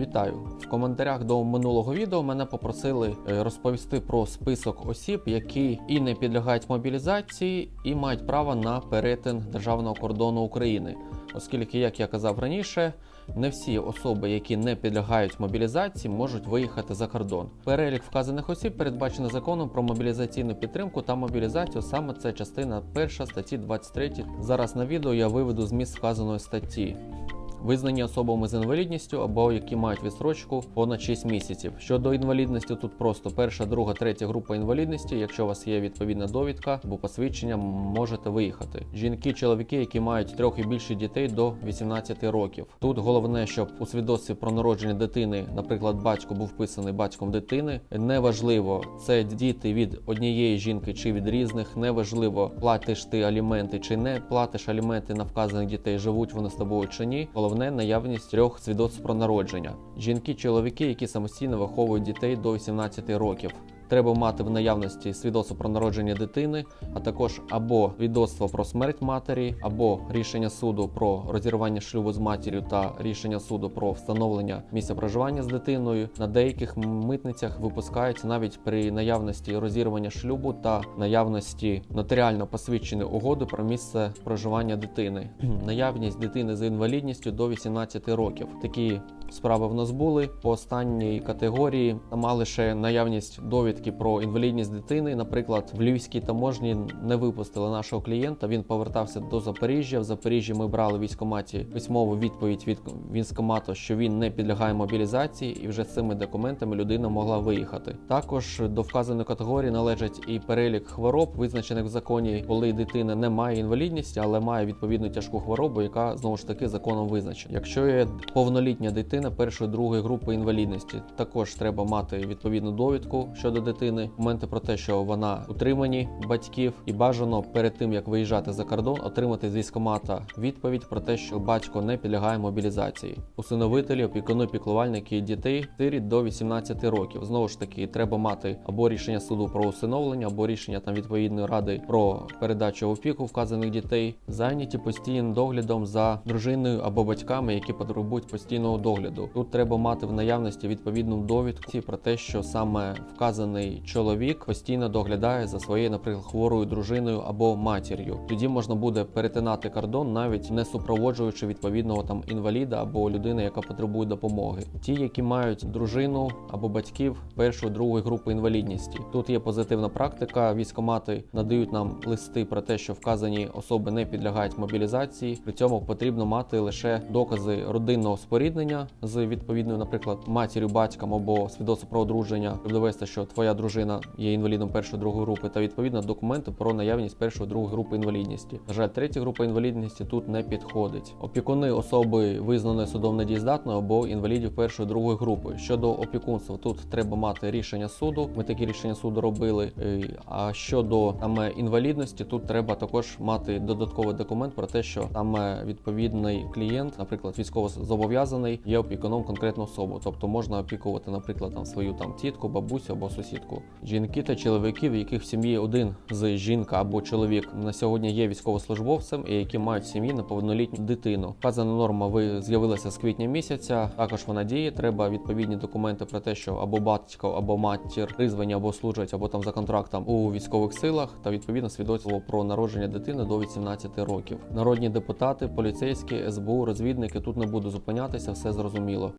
Вітаю! В коментарях до минулого відео мене попросили е, розповісти про список осіб, які і не підлягають мобілізації, і мають право на перетин державного кордону України. Оскільки, як я казав раніше, не всі особи, які не підлягають мобілізації, можуть виїхати за кордон. Перелік вказаних осіб передбачений законом про мобілізаційну підтримку та мобілізацію. Саме це частина 1 статті 23. Зараз на відео я виведу зміст вказаної статті. Визнані особами з інвалідністю або які мають відстрочку понад 6 місяців. Щодо інвалідності, тут просто перша, друга, третя група інвалідності. Якщо у вас є відповідна довідка або посвідчення, можете виїхати. Жінки, чоловіки, які мають трьох і більше дітей до 18 років. Тут головне, щоб у свідоцтві про народження дитини, наприклад, батько був вписаний батьком дитини. Неважливо, це діти від однієї жінки чи від різних. Неважливо, платиш ти аліменти чи не платиш аліменти на вказаних дітей, живуть вони з тобою чи ні. Головне наявність трьох свідоцтв про народження. Жінки, чоловіки, які самостійно виховують дітей до 18 років. Треба мати в наявності свідоцтво про народження дитини, а також або свідоцтво про смерть матері, або рішення суду про розірвання шлюбу з матір'ю та рішення суду про встановлення місця проживання з дитиною. На деяких митницях випускають навіть при наявності розірвання шлюбу та наявності нотаріально посвідченої угоди про місце проживання дитини. Наявність дитини з інвалідністю до 18 років. Такі справи в нас були по останній категорії. Мали лише наявність довідки про інвалідність дитини. Наприклад, в Львівській таможні не випустили нашого клієнта. Він повертався до Запоріжжя. В Запоріжжі ми брали військкоматі письмову відповідь від військкомату, що він не підлягає мобілізації, і вже з цими документами людина могла виїхати. Також до вказаної категорії належить і перелік хвороб, визначених в законі, коли дитина не має інвалідності, але має відповідну тяжку хворобу, яка знову ж таки законом визначена. Якщо є повнолітня дитина першої другої групи інвалідності, також треба мати відповідну довідку щодо дитини, моменти про те, що вона утримані батьків, і бажано перед тим як виїжджати за кордон, отримати з військкомата відповідь про те, що батько не підлягає мобілізації. Усиновителі, опікуни, піклувальники дітей сиріт до 18 років. Знову ж таки, треба мати або рішення суду про усиновлення, або рішення там відповідної ради про передачу в опіку вказаних дітей, зайняті постійним доглядом за дружиною або батьками, які потребують постійного догляду. Тут треба мати в наявності відповідну довідку про те, що саме вказаний чоловік постійно доглядає за своєю, наприклад, хворою дружиною або матір'ю. Тоді можна буде перетинати кордон, навіть не супроводжуючи відповідного там інваліда або людини, яка потребує допомоги. Ті, які мають дружину або батьків першої другої групи інвалідності. Тут є позитивна практика. Військомати надають нам листи про те, що вказані особи не підлягають мобілізації. При цьому потрібно мати лише докази родинного споріднення з відповідною, наприклад, матір'ю, батьком або свідоцтво про одруження, щоб довести, що твоя дружина є інвалідом першої другої групи, та відповідно документи про наявність першої другої групи інвалідності. На жаль, третя група інвалідності тут не підходить. Опікуни особи визнаної судом недієздатною або інвалідів першої другої групи. Щодо опікунства, тут треба мати рішення суду. Ми такі рішення суду робили. Е, А щодо саме інвалідності, тут треба також мати додатковий документ про те, що саме відповідний клієнт, наприклад, військово зобов'язаний, є опікуном конкретну особу. Тобто можна опікувати, наприклад, там свою там тітку, бабусю або сусідку. Жінки та чоловіки, в яких в сім'ї один з жінка або чоловік на сьогодні є військовослужбовцем і які мають в сім'ї неповнолітню дитину. Вказана норма ви з'явилася з квітня місяця. Також вона діє. Треба відповідні документи про те, що або батько, або матір призвані або служать, або там за контрактом у військових силах, та відповідно свідоцтво про народження дитини до 18 років. Народні депутати, поліцейські, СБУ, розвідники тут не буду зупинятися, все зрозуміло.